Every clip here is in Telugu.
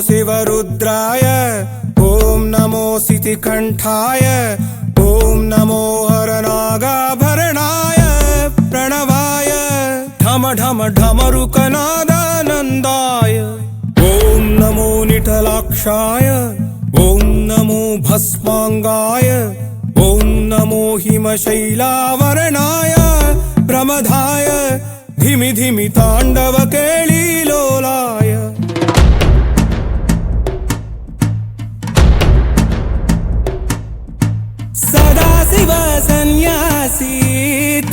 शिवरुद्राय। ॐ नमो सितिकण्ठाय ॐ नमो हरनागाभरणाय। प्रणवाय। ढम ढम ढमरुकनादानन्दाय ॐ नमो निटलाक्षाय ॐ नमो भस्माङ्गाय। ॐ नमो हिमशैलावरणाय। प्रमधाय धिमि धिमि ताण्डव केळी సన్యాసి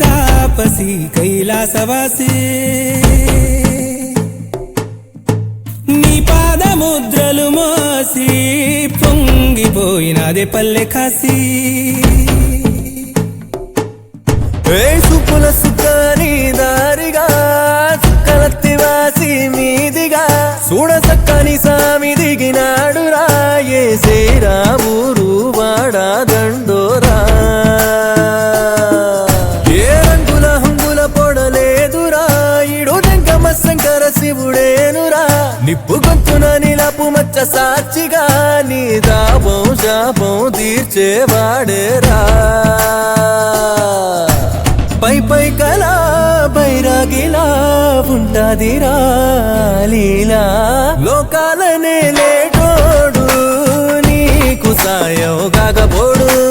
తాపసి కైలాసవాసి. నీ పాదముద్రలు మోసి పొంగిపోయినదే పల్లె కాసి ఏ సుపుల సుఖాని దారిగా కలత్తివాసి మీదిగా చూడసక్క నిలపు సాక్షిగా నీ దాపం శాపం తీర్చేవాడేరా. పై పై కలా బైరాగిలా ఉంటాదిరా లీలా. లోకాలనే లేటోడు నీకు సాయం కాకపోడు.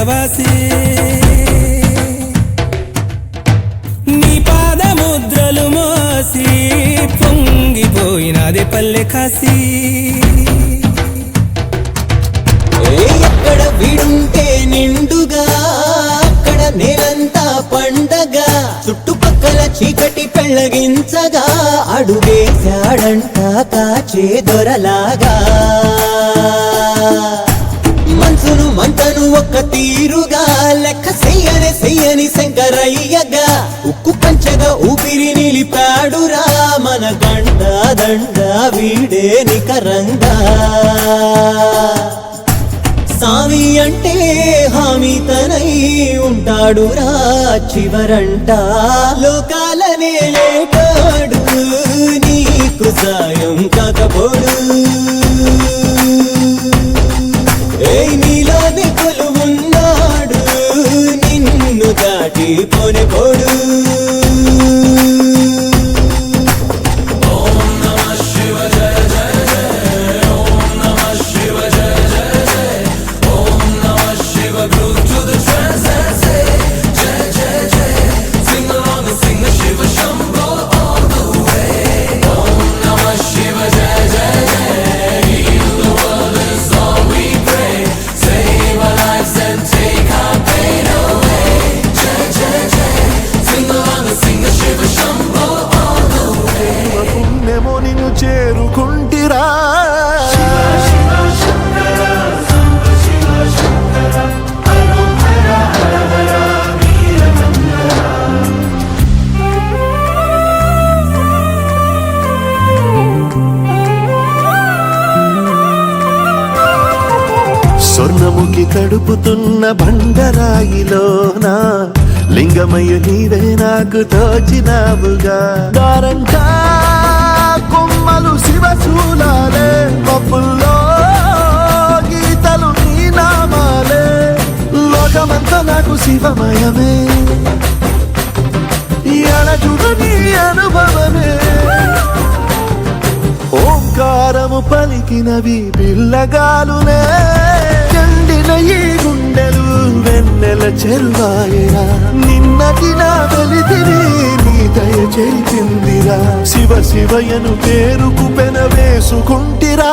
కైలాసవాసి నీ పాదముద్రలు మోసి పొంగిపోయినది పల్లె కాసి ఎక్కడ వీడుంటే నిండుగా అక్కడ నేలంతా పండగ చుట్టుపక్కల చీకటి పెళ్ళగించగా అడుగేశాడంట కాచే దొరలాగా. తీరుగా లెక్క చెయ్యని సెయ్యని శంకరయ్యగా ఉక్కు పంచగా ఊపిరి నిలిపాడురా మన గండ దండ వీడే నికరంగా. సామి అంటే హామీ తనై ఉంటాడురా చివరంట లోకాలనే లేట స్వర్ణముఖి తడుపుతున్న బండరాయిలోన? లింగమయ్య నీవే నాకు తోచినావుగా. దారంటా కొమ్మలు శివశూలాలే పప్పుల్లో గీతలు నీ నామాలే. లోకమంతా నాకు శివమయమే. ఓంకారము పిల్లగాలునే చండిన ఈ గుండెలు వెన్నెల చెరువాయరా నిన్నటి నా వెలితిరి నీ దయ చేసిందిరా. శివ శివయను పేరుకు పెన వేసుకుంటిరా.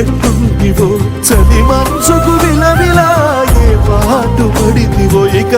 ఎట్టుందివో చలి మనసుకు విలవిలా ఏ పాటు పడితివో ఇక